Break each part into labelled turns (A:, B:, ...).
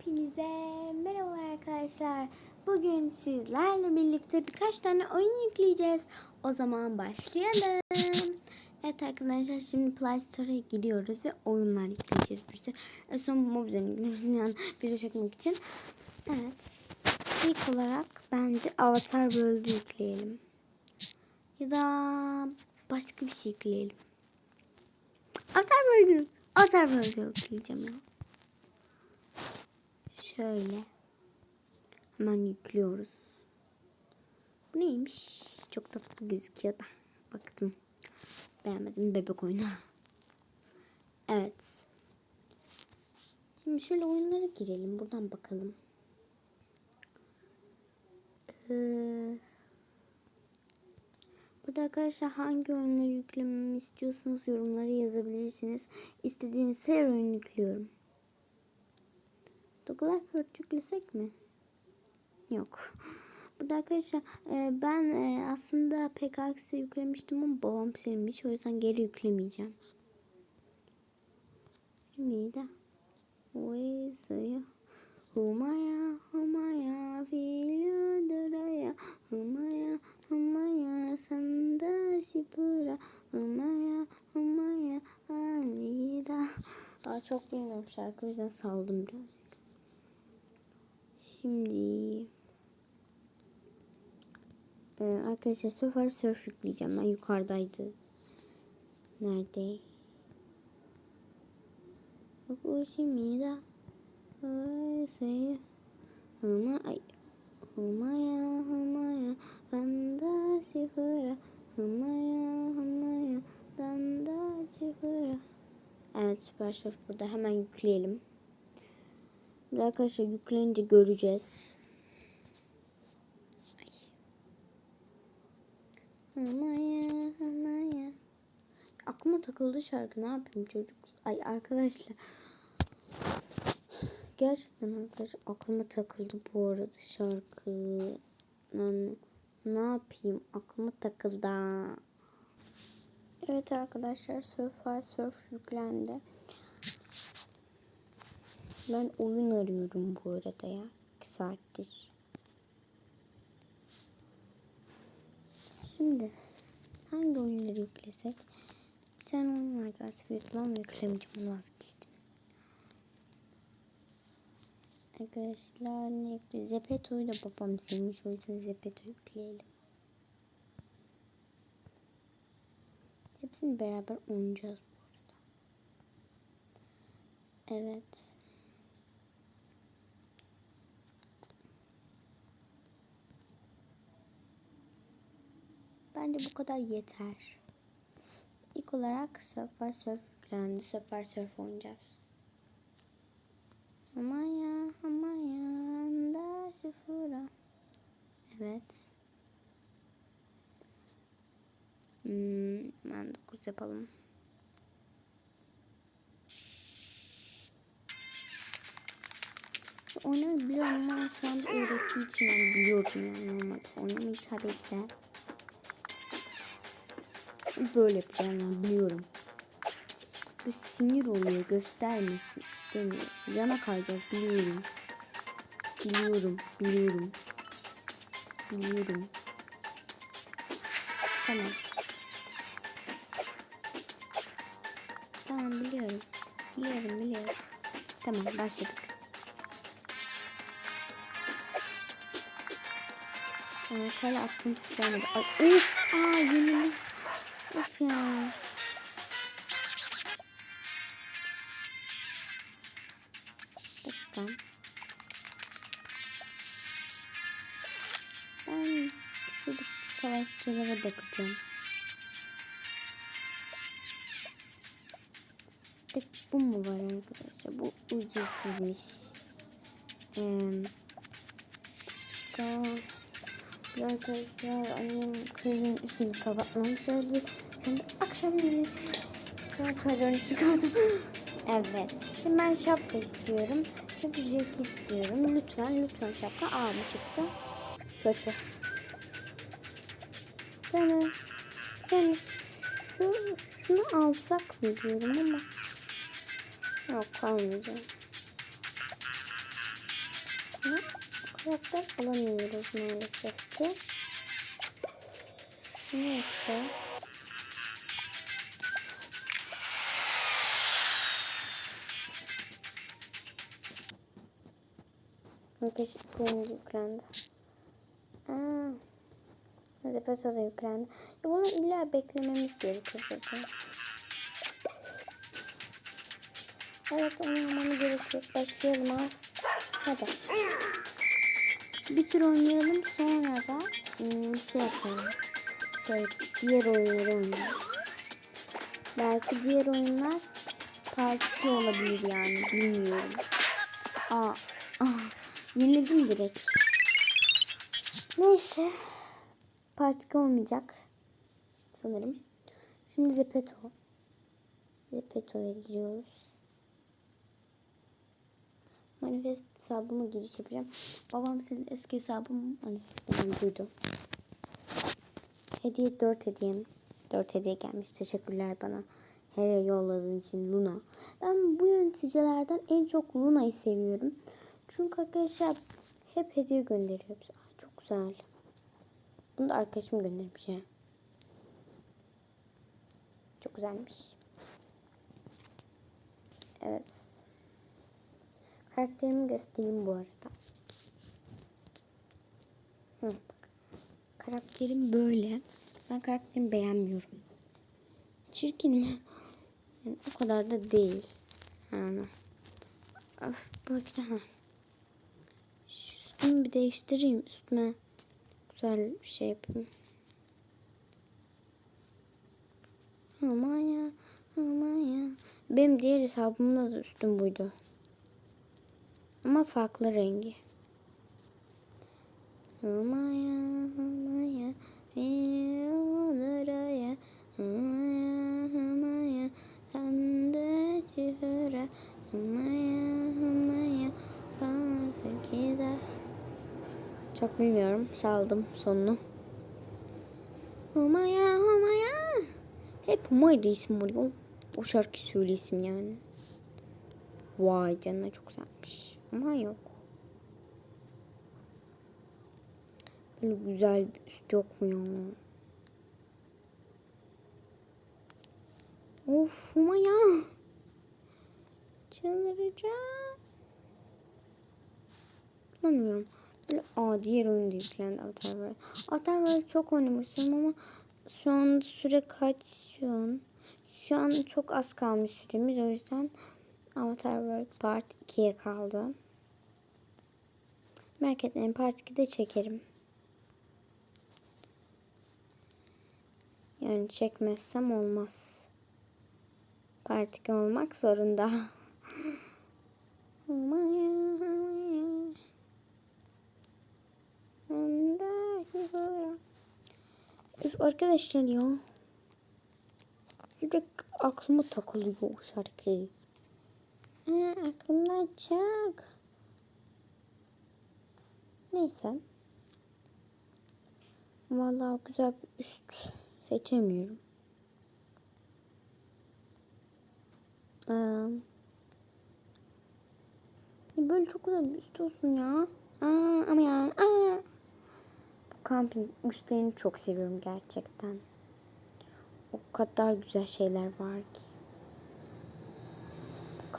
A: Hepinize merhabalar arkadaşlar. Bugün sizlerle birlikte birkaç tane oyun yükleyeceğiz. O zaman başlayalım. Evet arkadaşlar şimdi Play Store'a gidiyoruz ve oyunlar yükleyeceğiz sürü. En son yüklüyoruz yani video çekmek için. Evet. İlk olarak bence Avatar World'ü yükleyelim. Ya da başka bir şey yükleyelim. Avatar World'ü. Avatar World'ü yükleyeceğim ya. Şöyle. Hemen yüklüyoruz. Bu neymiş? Çok tatlı gözüküyor da. Baktım. Beğenmedim bebek oyunu. Evet. Şimdi şöyle oyunlara girelim. Buradan bakalım. Ee, burada arkadaşlar hangi oyunları yüklememi istiyorsanız yorumlara yazabilirsiniz. İstediğiniz her oyunu yüklüyorum. Douglas Fort yüklesek mi? Yok. Burada arkadaşlar e, ben e, aslında PKX'e yüklemiştim ama babam silmiş. O yüzden geri yüklemeyeceğim. Şimdi de Uyusuyu Humaya humaya filuduraya Humaya humaya sanda şipura Humaya humaya alida Daha çok bilmiyorum şarkı o yüzden saldım biraz. Şimdi ee, arkadaşlar Surfer Surf yükleyeceğim. Ben yukarıdaydı. Nerede? O şimdi de say Huma ay Humaya humaya Danda sıfıra Humaya humaya Danda sıfıra Evet Süper Surf burada hemen yükleyelim. Arkadaşlar yükleyince göreceğiz. Ay. Amaya, amaya. Aklıma takıldı şarkı. Ne yapayım çocuk? Ay arkadaşlar. Gerçekten arkadaşlar aklıma takıldı bu arada şarkı. Yani, ne yapayım? Aklıma takıldı. Evet arkadaşlar Surfer Surf yüklendi. Ben oyun arıyorum bu arada ya. 2 saattir. Şimdi hangi oyunları yüklesek? Bir tane oyun var galiba yüklemem yüklemeyeceğim onu vazgeçtim. Arkadaşlar ne yükleyeceğiz? Zepeto'yu da babam silmiş o yüzden Zepeto yükleyelim. Hepsini beraber oynayacağız bu arada. Evet. Bence bu kadar yeter. İlk olarak Surfer Surf yüklendi. Surfer Surf oynayacağız. Amaya, amaya, da sıfıra. Evet. Hmm, ben 9 yapalım. Oynamayı biliyorum ama şu anda öğrettiği için ben biliyorum yani normal. Oynamayı tabii ki böyle yapacağım yani biliyorum. Bir sinir oluyor göstermesin istemiyor. Yana kayacağız biliyorum. Biliyorum biliyorum. Biliyorum. Tamam. Tamam biliyorum. Biliyorum biliyorum. Tamam başladık. Ee, kale attım tutamadı. Ay, of, aa yenildim. Of ya. Dakika. Ben şurada savaşçılara bakacağım. Tek bu mu var arkadaşlar? Bu ücretsizmiş. Ee, Arkadaşlar annem kızın işini kapatmamı söyledi. Ben de akşam yemeği karanlısı kapattım. evet. Şimdi ben şapka istiyorum. Çünkü jeki istiyorum. Lütfen lütfen şapka. Aa çıktı? Kötü. Tamam. Sen şu, şunu alsak mı diyorum ama. Yok almayacağım. Karakter alamıyoruz maalesef ki. Neyse. Arkadaşlar oyuncu yüklendi. Aa. Depreso da yüklendi. Ya bunu illa beklememiz gerekiyor burada. Evet oynamamı gerekiyor. Başlayalım az. Hadi. Bir tur oynayalım sonra da hmm, şey yapalım. Şey, diğer oyunları oynayalım. Belki diğer oyunlar partisi olabilir yani bilmiyorum. Aa, ah, yenildim direkt. Neyse. Partik olmayacak. Sanırım. Şimdi Zepeto. Zepeto'ya giriyoruz. Manifest hesabıma giriş yapacağım. Babam senin eski hesabımı manifestten duydu. Hediye 4 hediyem. 4 hediye gelmiş. Teşekkürler bana. Hele yolladığın için Luna. Ben bu yöneticilerden en çok Luna'yı seviyorum. Çünkü arkadaşlar hep hediye gönderiyor bize. Aa, çok güzel. Bunu da arkadaşım göndermiş ya. Çok güzelmiş. Evet. Karakterimi göstereyim bu arada. Hı. Karakterim böyle. Ben karakterimi beğenmiyorum. Çirkin mi? Yani o kadar da değil. Yani. Of, bak ha. Şu üstümü bir değiştireyim. Üstüme güzel bir şey yapayım. Aman ya. Aman ya. Benim diğer hesabımda da üstüm buydu. Ama farklı rengi. Aman ya. Aman ya. Yollara Aman ya. Aman ya. Sen de çıkara. Aman ya. Aman ya. Bana sekize. Çok bilmiyorum. Saldım sonunu. Humaya humaya. Hep Humaya'da isim oluyor. O şarkı söylesim yani. Vay canına çok güzelmiş. Ama yok. Böyle güzel bir üst yok mu ya? Of Humaya. Çıldıracağım. Anlamıyorum. Böyle, aa diğer oyun da yüklendi Avatar World. Avatar World çok oynamıştım ama şu an süre kaç şu an? Şu an çok az kalmış süremiz. O yüzden Avatar World Part 2'ye kaldı. Merak etmeyin Part 2'de çekerim. Yani çekmezsem olmaz. Part 2 olmak zorunda. Üf, arkadaşlar ya. Sürekli aklıma takılıyor o şarkı. Ha, aklımdan çok. Neyse. Vallahi güzel bir üst seçemiyorum. Aa, böyle çok güzel bir üst olsun ya. Aa, ama yani. Aa. Bu kamping üstlerini çok seviyorum gerçekten. O kadar güzel şeyler var ki.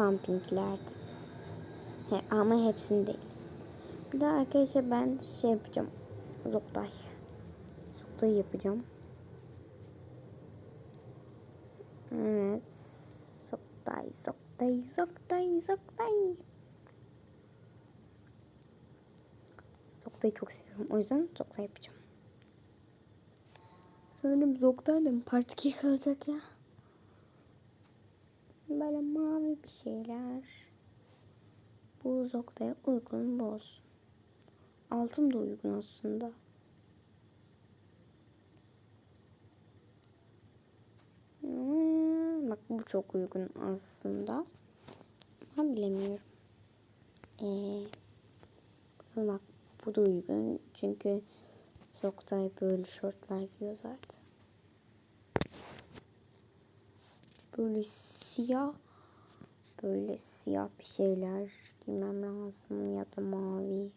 A: Bu kampinglerde. He, ama hepsini değil. Bir daha arkadaşlar ben şey yapacağım. Zoktay. Zoktay yapacağım. Evet. Zoktay, Zoktay, Zoktay, Zoktay. Zoktay'ı çok seviyorum. O yüzden Zoktay yapacağım. Sanırım Zoktay da mı part 2 kalacak ya? Böyle mavi bir şeyler. Bu Zoktay'a uygun bu olsun. Altın da uygun aslında. Hmm, bak bu çok uygun aslında. Ama bilemiyorum. Ee, bak bu da uygun. Çünkü Zoktay böyle şortlar giyiyor zaten. Böyle siyah böyle siyah bir şeyler giymem lazım ya da mavi.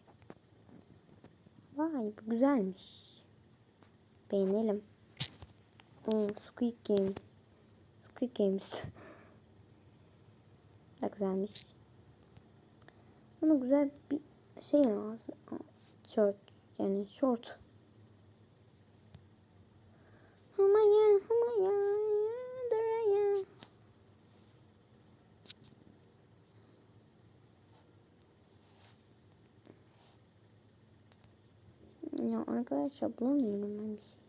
A: Vay bu güzelmiş. Beğenelim. Hmm, Squid Game. Squid Games. Çok güzelmiş. Bana güzel bir şey lazım. Short yani short. Ama ya ya. Ya arkadaşlar bulamıyorum ben bir şey.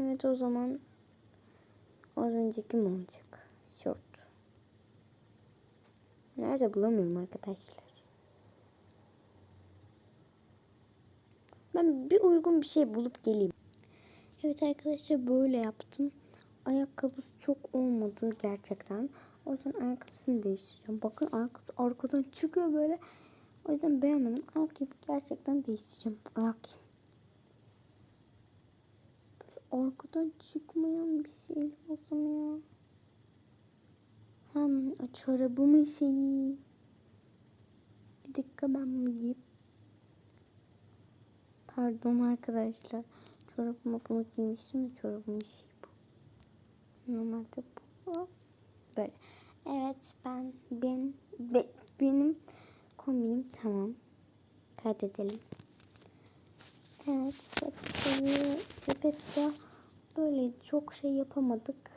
A: Evet o zaman az önceki mi olacak? Short. Nerede bulamıyorum arkadaşlar. Ben bir uygun bir şey bulup geleyim. Evet arkadaşlar böyle yaptım. Ayakkabısı çok olmadı gerçekten. O yüzden ayakkabısını değiştireceğim. Bakın ayakkabı arkadan çıkıyor böyle. O yüzden beğenmedim. Ayakkabı gerçekten değiştireceğim. Ayakkabı. Arkadan çıkmayan bir şey lazım ya. Hem çorabımın şeyi. Bir dakika ben bunu giyip. Pardon arkadaşlar. Çorabımı bunu giymiştim de çorabımın şeyi. Normalde bu. Böyle. Evet ben ben be, benim kombinim tamam. Kaydedelim. Evet sepette böyle çok şey yapamadık.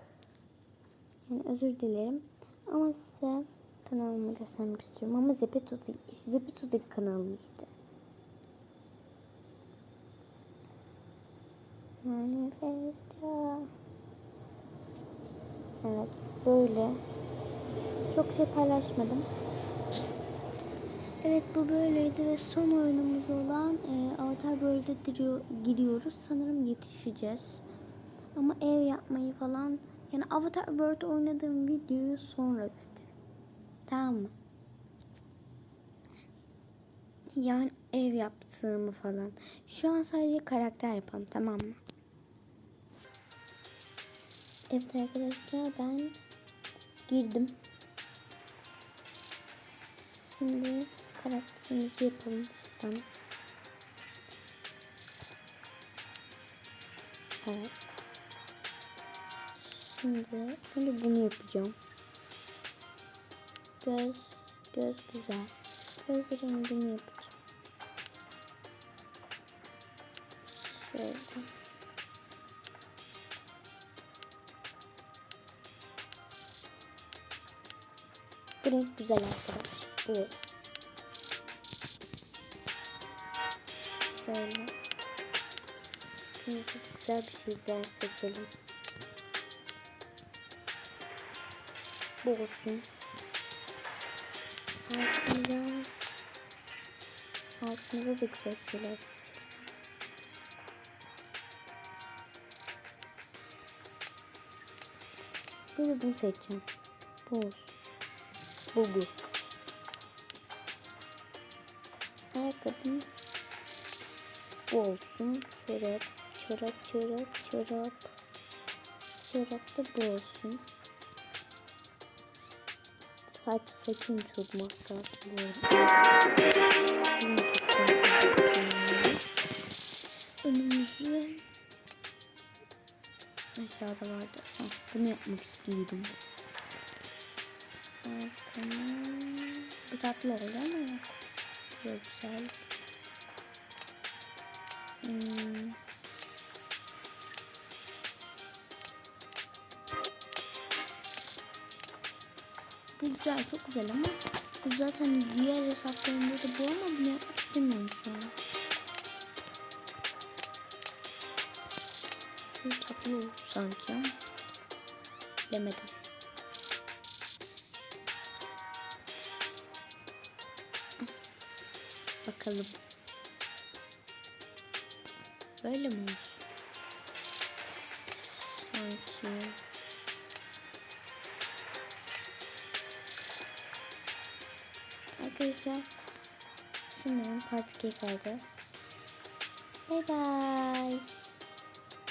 A: Yani özür dilerim. Ama size kanalımı göstermek istiyorum. Ama Zepeto'da Zepeto'daki kanalım işte. Manifest ya. Evet böyle. Çok şey paylaşmadım. Evet bu böyleydi ve son oyunumuz olan e, Avatar World'e giriyoruz. Sanırım yetişeceğiz. Ama ev yapmayı falan yani Avatar World oynadığım videoyu sonra göstereyim. Tamam mı? Yani ev yaptığımı falan. Şu an sadece karakter yapalım tamam mı? Evet arkadaşlar ben girdim. Şimdi karakterimizi yapalım şuradan. Evet. Şimdi şimdi bunu yapacağım. Göz göz güzel. Göz rengini yapacağım. Şöyle. Bu güzel arkadaşlar. Evet. Böyle. Şimdi güzel bir şeyler seçelim. Bu olsun. Altında altında da güzel şeyler seçelim. De bunu seçeceğim. Bu olsun. Bu bu. Ayakkabım bu olsun. Çorap, çorap, çorap, çorap. Çorap da bu olsun. Saç saçım tutmaz lazım. Önümüzü aşağıda vardı. Ha, bunu yapmak istiyordum. Bu tatlı oldu ama yok. Böyle güzel. Hmm. Bu güzel, çok güzel ama bu zaten diğer hesaplarımda da bu ama bunu yapmak istemiyorum şu. Şu tatlı oldu sanki ama bilemedim. Bakalım. Böyle mi olsun? Sanki. Arkadaşlar sanırım part 2'ye kalacağız. Bay bay.